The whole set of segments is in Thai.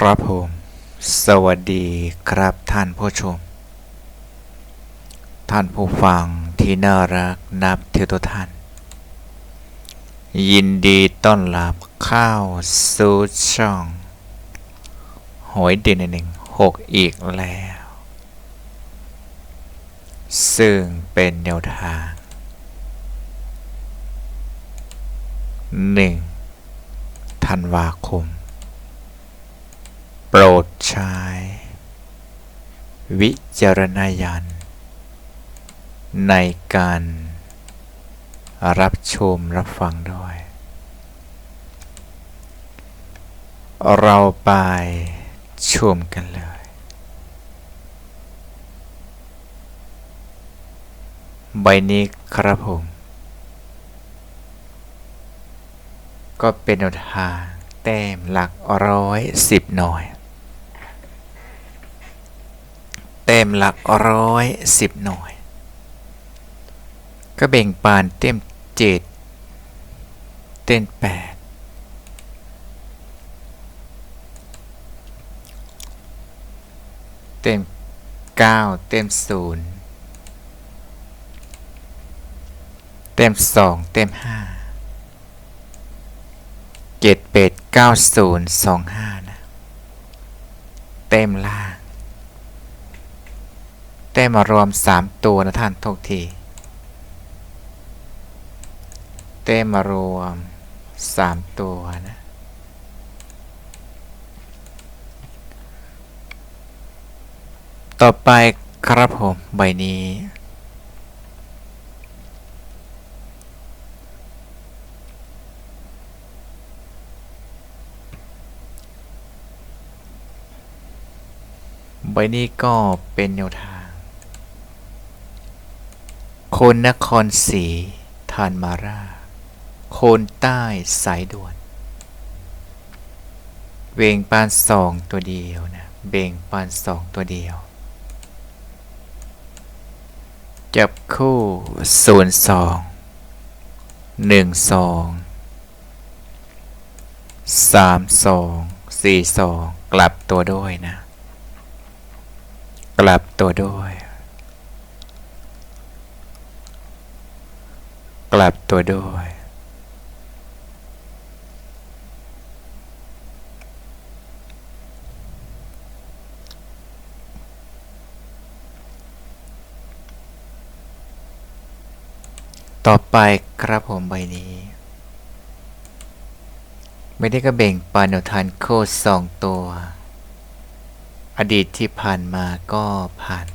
ครับผม สวัสดีครับท่านผู้ชม ท่านผู้ฟังที่น่ารักนับถือตัวท่าน ยินดีต้อนรับเข้าสู่ช่องหวยเด่นหนึ่งหกอีกแล้ว ซึ่งเป็นแนวทางหนึ่งธันวาคม ปรดใช้ วิจารณญาณในการรับชมรับฟังด้วย เราไปชมกันเลย ใบนี้ครับผม ก็เป็นแนวทางแต้มหลักร้อยสิบหน่อย แต้มหลักร้อยสิบหน่อยก็แบ่งปานเต็มเจ็ดเต้นแปดเต็มเก้าเต็มศูนย์เต็มสองเต็มห้าเจ็ดเป็ดเก้าศูนย์สองห้านะ เต็มล่า งเต็มารวมสามตัวนะท่านทุกทีเต็มมารวมสามตัวนะต่อไปครับผมใบนี้ ใบนี้ก็เป็นแนวทาง คนนครศรีทานมารา โคนใต้สายด่วนเบงปานสองตัวเดียวนะเบ่งปานสองตัวเดียว จับคู่ศูนย์สองหนึ่งสองสามสองสี่สองกลับตัวด้วยนะ กลับตัวด้วย กลับตัวด้วย ต่อไปครับผมใบนี้ ไม่ได้ก็เบ่งปานแนวทานโคสองตัว อดีตที่ผ่านมาก็ผ่าน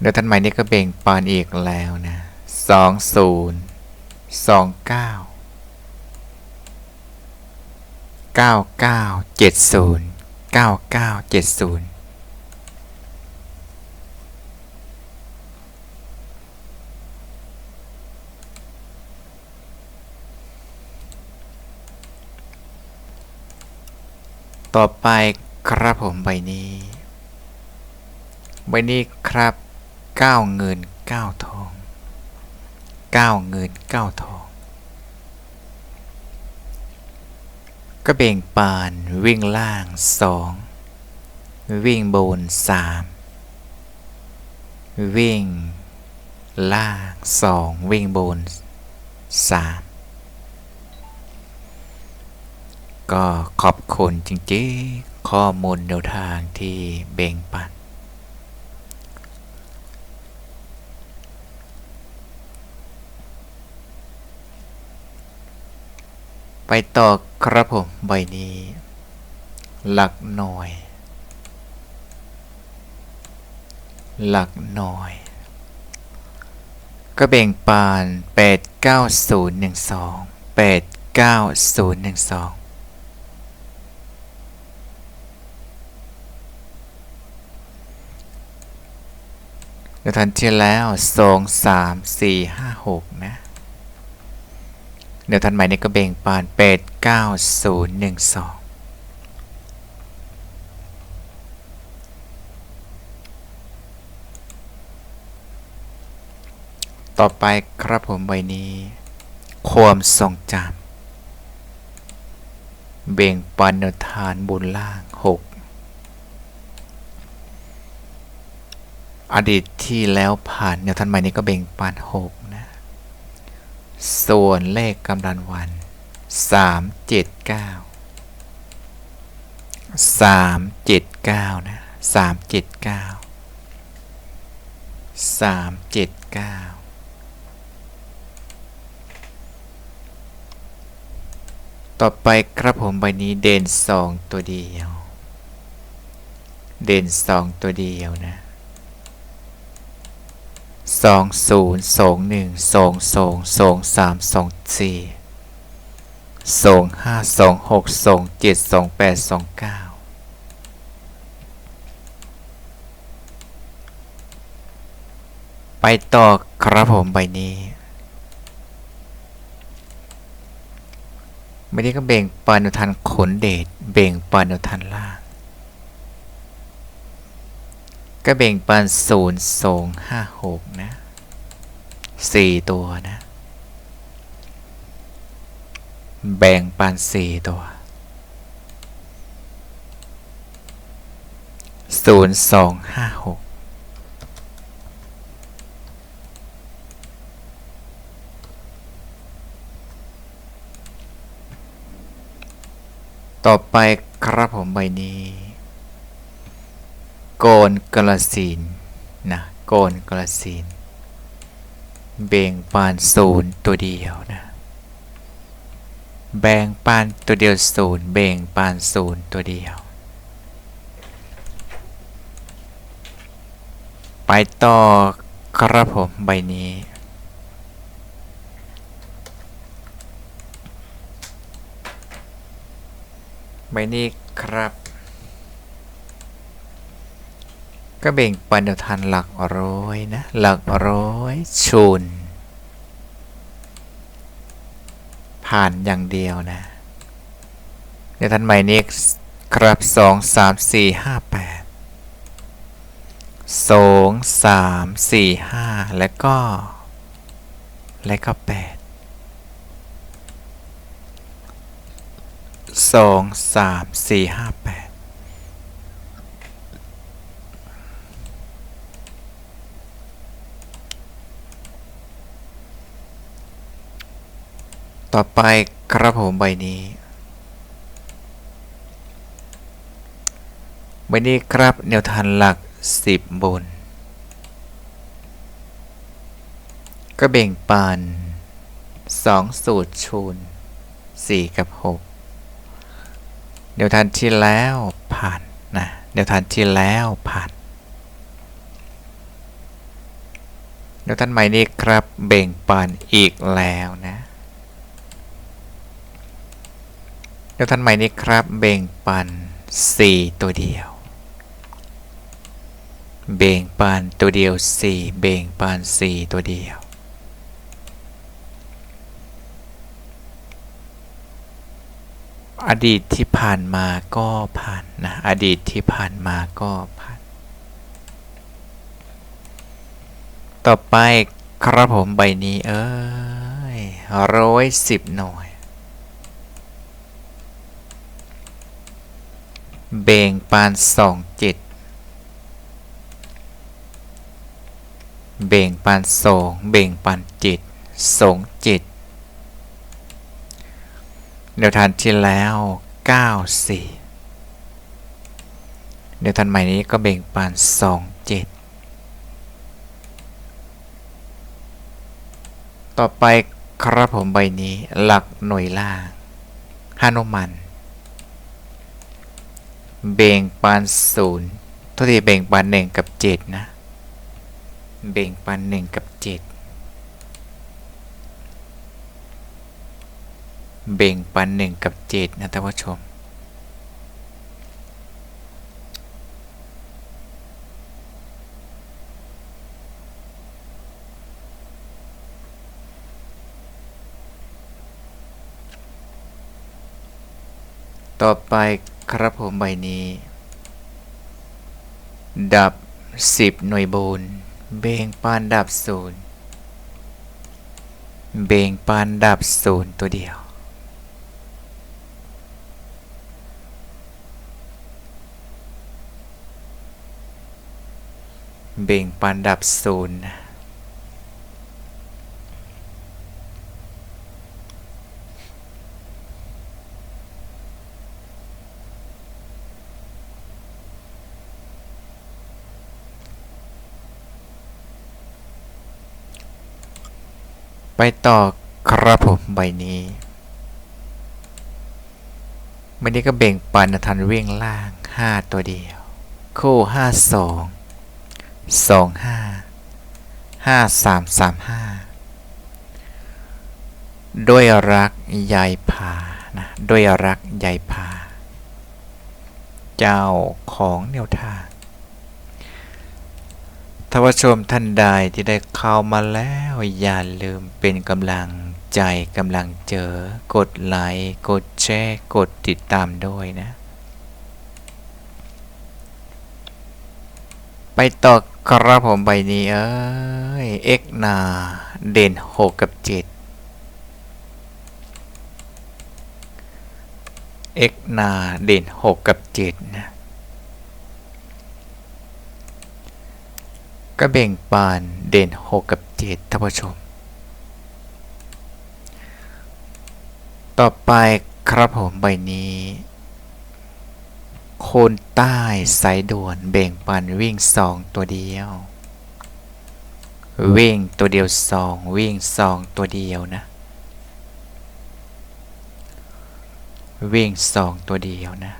เดี๋ยวท่านใหม่นี่ก็เบ่งปานอีกแล้วนะสองศูนย์สองเก้าเก้าเก้าเจ็ดศูนย์เก้าเก้าเจ็ดศูนย์ต่อไปครับผมใบนี้ ใบนี้ครับ ก้าเงินเก้าทองเก้าเงินเก้าทอง ก็เบ่งปานวิ่งล่างสองวิ่งบนสามวิ่งล่างสองวิ่งบนสามก็ขอบคุณจริงๆ ข้อมูลแนวทางที่เบ่งปัน ไปต่อครับผมใบนี้ หลักหน่อย หลักหน่อย ก็แบ่งปาน 89012 89012เดี๋ยวทันที่แล้วสองสามสี่ห้าหกนะ เดี๋ยวทันใหม่นี้ก็เบ่งปานเป็ดเก้าศูนย์หนึ่งสองต่อไปครับผมใบนี้ ความทรงจเบ่งปันนทานบุญล่างหกอดีตที่แล้วผ่านแนวทานใหม่นี้ก็เบ่งปันหก ส่วนเลขกำลังวันสามเจ็ดเก้าสามเจ็ดเก้านะสามเจ็ดเก้าสามเจ็ดเก้าต่อไปครับผมใบนี้เด่นสองตัวเดียว เด่นสองตัวเดียวนะ สองศูนย์สองหนึ่งสองสองสองสามสองสี่สองห้าสองหกสองเจ็ดสองแปดสองเก้าไปต่อครับผมใบนี้ใบนี้ก็เบ่งปานุทันขนเดชเบ่งปานุทันล่าง ก็เบ่งปานศูนย์สองห้าหกนะสี่ตัวนะ แบ่งปานสี่ตัวศูนย์สองห้าหกต่อไปครับผมใบนี้ โกนกระสินนะโกนกระสินเบ่งปานศูนย์ตัวเดียวนะแบ่งปานตัวเดียวศูนย์เบ่งปานศูนย์ตัวเดียว ไปต่อครับผมใบนี้ใบนี้ครับ ก็เบ่งปันเดทันหลักร้อยนะ หลักร้อยชุนผ่านอย่างเดียวนะเดี๋ยวทันใหม่นี้ครับสองสามสี่ห้าแปดสองสามสี่ห้าแล้วก็ และก็แปดสองสามสี่ห้าแปด ต่อไปครับผมใบนี้ใบนี้ครับแนวทางหลัก 10 บน ก็แบ่งปัน2 สูตรชูน 4 กับ6เดี๋ยวทันที่แล้วผ่านนะเดี๋ยวทันที่แล้วผ่านเดี๋ยวท่านใหม่นี้ครับเบ่งปันอีกแล้วนะ เดี๋ยวท่านใหม่นี้ครับเบ่งปัน 4 ตัวเดียว เบ่งปานตัวเดียว 4 เบ่งปาน4 ตัวเดียวอดีตที่ผ่านมาก็ผ่านนะ อดีตที่ผ่านมาก็ผ่าน ต่อไปครับผมใบนี้เอ้ยร้อยสิบหน่วย เบ่งปานสองเจ็ดเบ่งปานสองเบ่งปานเจ็ดสองเจ็ดเดี๋ยวทันที่แล้วเก้าสี่เดี๋ยวทันใหม่นี้ก็เบ่งปานสองเจ็ดต่อไปครับผมใบนี้หลักหน่วยล่างฮานุมัน เบ่งปานศูนย์ทุกทีเบ่งปานหนึ่งกับเจ็ดนะ เบ่งปันหนึ่งกับเจ็ดเบ่งปันหนึ่งกับเจ็ดนะท่านผู้ชมต่อไป ครับผมใบนี้ ดับ 10 หน่วยบูนเบ่งปานดับศูนย์เบ่งปานดับศูนย์ตัวเดียว เบ่งปานดับศูนย์ ไปต่อครับผมใบนี้ใบนี้ก็เบ่งปันทันเวิ่งล่าง 5 ตัวเดียว คู่ 5 2 2 5 5 3 3 5 ด้วยรักยายพานะด้วยรักยายพา เจ้าของแนวทาง ท่าชมท่านใดที่ได้เข้ามาแล้ว อย่าลืมเป็นกำลังใจกำลังเจอ กดไลค์กดแชร์กดติดตามด้วยนะ ไปต่อครับผมใบนี้เอ้ย x นาเด่น 6 กับ 7 x นาเด่น 6 กับ 7 นะ ก็เบ่งปานเด่น 6 กับ 7ท่านผู้ชม ต่อไปครับผมใบนี้ โคนใต้สายด่วนเบ่งปันวิ่ง 2 ตัวเดียว วิ่งตัวเดียว 2 วิ่ง 2 ตัวเดียวนะวิ่ง 2 ตัวเดียวนะ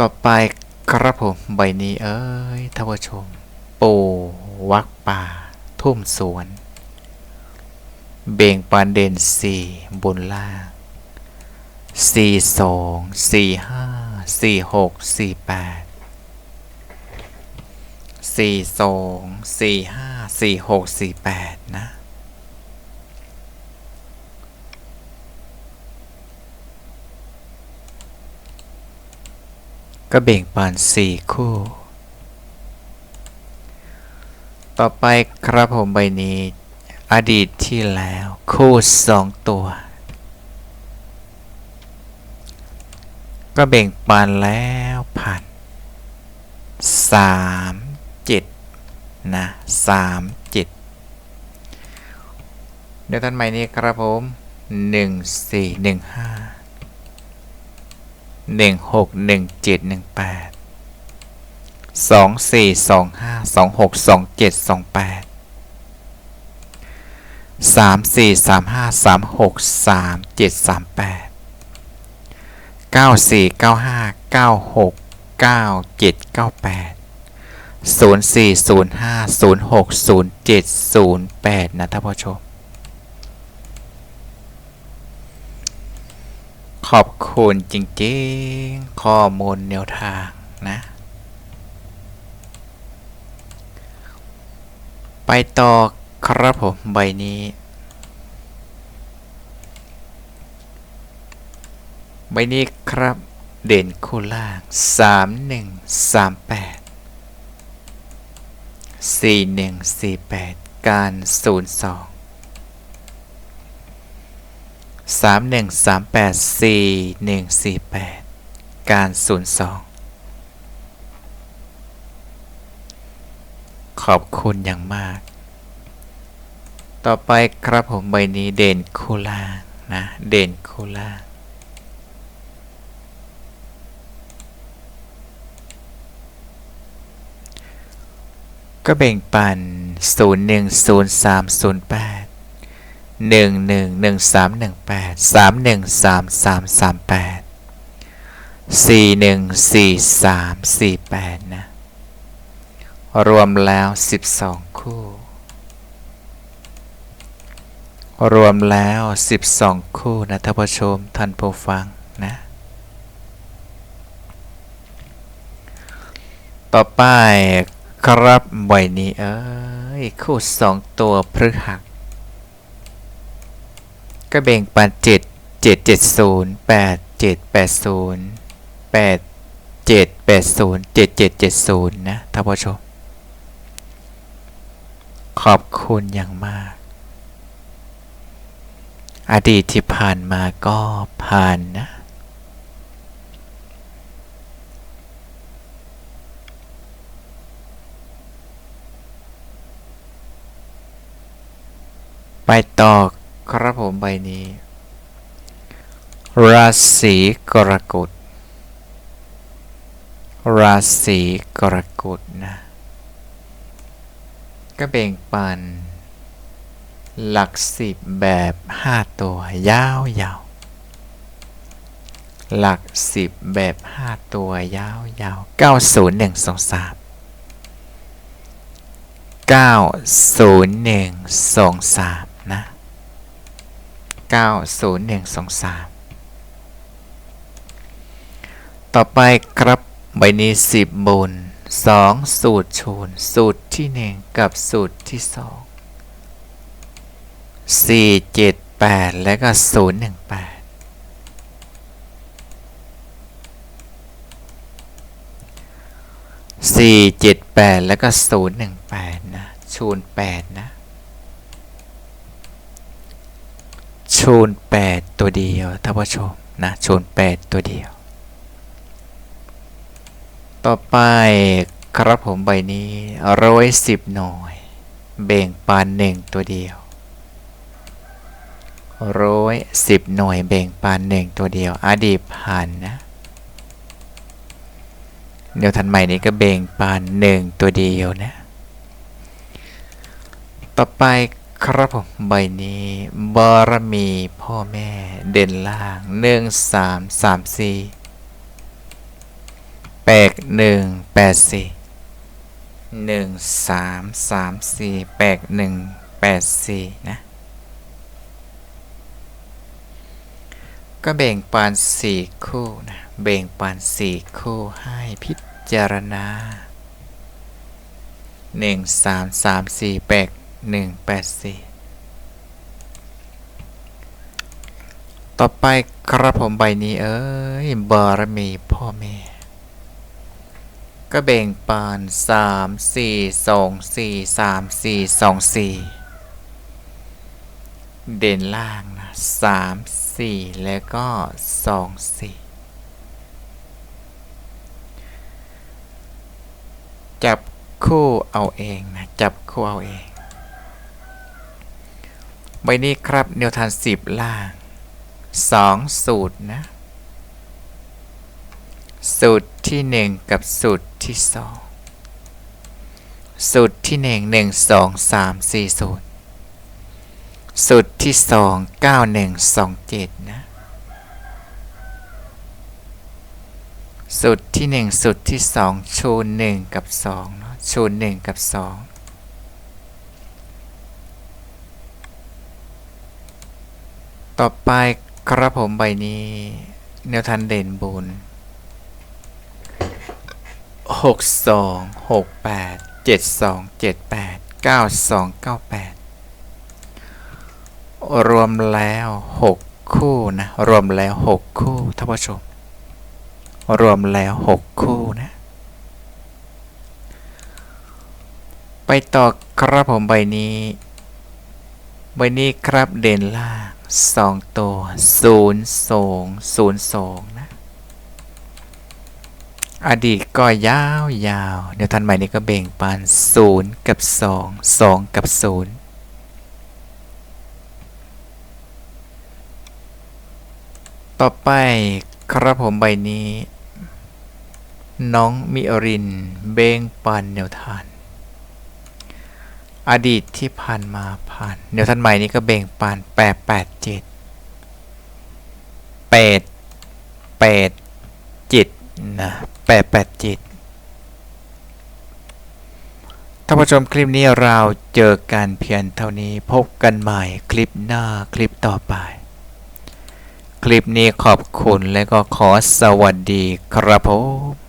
ต่อไปครับผมใบนี้เอ้ยท่านผู้ชม ปูวักป่า ทุ่มสวน เบ่งปานเด่นสี่บนล่างสี่สองสี่ห้าสี่หกสี่แปดสี่สองสี่ห้าสี่หกสี่แปดนะ ก็เบ่งปานสี่คู่ ต่อไปครับผมใบนี้ อดีตที่แล้วคู่สองตัว ก็เบ่งปานแล้วผ่านสามเจ็ดนะสามเจ็ดเดี๋ยวท่านใหม่นี้ครับผมหนึ่งสี่ หนึ่งห้าหนึ่งหกหนึ่งเจ็ดหนึ่งแปดสองสี่สองห้าสองหกสองเจ็ดสองแปดสามสี่สามห้าสามหกสามเจ็ดสามแปดเก้าสี่เก้าห้าเก้าหกเก้าเจ็ดเก้าแปดศูนย์สี่ศูนย์ห้าศูนย์หกศูนย์เจ็ดศูนย์แปดนะท่านผู้ชม ขอบคุณจริงๆ ข้อมูลแนวทางนะ ไปต่อครับผม ใบนี้ ใบนี้ครับ เด่นคู่ล่าง 3138 4148 การ 02 31384148 การ 02 ขอบคุณอย่างมาก ต่อไปครับผมใบนี้เด่นคูล่านะ เด่นคูล่าก็แบ่งปัน 0103008 1 1 1 1 3 1 8 3 1 3 3 3 8 4 1 4 3 4 8 นะ รวมแล้ว 12 คู่ รวมแล้ว 12 คู่นะท่านผู้ชมท่านผู้ฟังนะ ต่อไปครับใบนี้เอ้ย คู่สองตัวพฤหัส ก็เบ่งปันเจ็ดเจ็ดเจ็ดศูนย์แปดเจ็ดแปดศูนย์แปดเจ็ดแปดศูนย์เจ็ดเจ็ดเจ็ดศูนย์นะท่านผู้ชม ขอบคุณอย่างมาก อดีตที่ผ่านมาก็ผ่านนะไปต่อ ครับผมใบนี้ ราศีกรกฎราศีกรกฎนะก็เบ่งปัน หลักสิบแบบห้าตัวยาวยาวหลักสิบแบบห้าตัวยาวยาวเก้าศูนย์หนึ่งสองสามเก้าศูนย์หนึ่งสองสามนะ 3 ต่อไปครับใบนี้สิบบนสองสูตรชูนสูตรที่หนึ่งกับสูตรที่สองสี่เจ็ดแปดและก็ศูนย์หนึ่งแปดสี่เจ็ดแปดแล้วก็ศูนย์หนึ่งแปดนะ ชูนแปดนะ ชูนแปดตัวเดียวท่านผู้ชมนะชูนแปดตัวเดียว ต่อไปครับผมใบนี้ร้อยสิบหน่วยเบ่งปานหนึ่งตัวเดียวร้อยสิบหน่วยเบ่งปานหนึ่งตัวเดียว อดีตผ่านนะเดี๋ยวทันใหม่นี้ก็เบ่งปานหนึ่งตัวเดียวนะ ต่อไป ครับผมใบนี้บารมีพ่อแม่เด่นล่างหนึ่งสามสามสี่แปดหนึ่งแปดสี่หนึ่งสามสามสี่แปดหนึ่งแปดสี่นะ ก็แบ่งปานสี่คู่นะแบ่งปานสี่คู่ให้พิจารณาหนึ่งสามสามสี่แปด หนึ่งแปดสี่ต่อไปครับผมใบนี้เอ้ยบารมีพ่อแม่ก็แบ่งปานสามสี่สองสี่สามสี่สองสี่เด่นล่างนะสามสี่แล้วก็สองสี่จับคู่เอาเองนะ จับคู่เอาเอง ใบนี้ครับแนวทานสิบล่าง 2 สูตรนะ สูตรที่ 1 กับสูตรที่ 2 สูตรที่ 1 1 2 3 4 สูตร สูตรที่ 2 9 1 2 7 นะ สูตรที่ 1 สูตรที่ 2 ชู1กับ2เนาะชู1กับ 2 ต่อไปครับผมใบนี้แนวทันเด่นบุญหกสองหกแปดเจ็ดสองเจ็ดแปดเก้าสองเก้าแปดรวมแล้วหกคู่นะ รวมแล้วหกคู่ท่านผู้ชม รวมแล้วหกคู่นะ ไปต่อครับผมใบนี้ ใบนี้ครับเด่นล่าง สองตัวศูนย์สองศูนย์สองนะ อดีตก็ยาวยาวเดี๋ยวทันใหม่นี้ก็เบ่งปานศูนย์กับสองสองกับศูนย์ต่อไปครับผมใบนี้ น้องมิอริน เบ่งปันแนวทาน อดีตที่ผ่านมาผ่านเดี๋ยวท่านใหม่นี้ก็เบ่งปานแปดแปดเจ็ดแปดแปดเจ็ดนะแปดแปดเจ็ดท่านผู้ชมคลิปนี้เราเจอกันเพียงเท่านี้พบกันใหม่คลิปหน้าคลิปต่อไป คลิปนี้ขอบคุณและก็ขอสวัสดีครับผม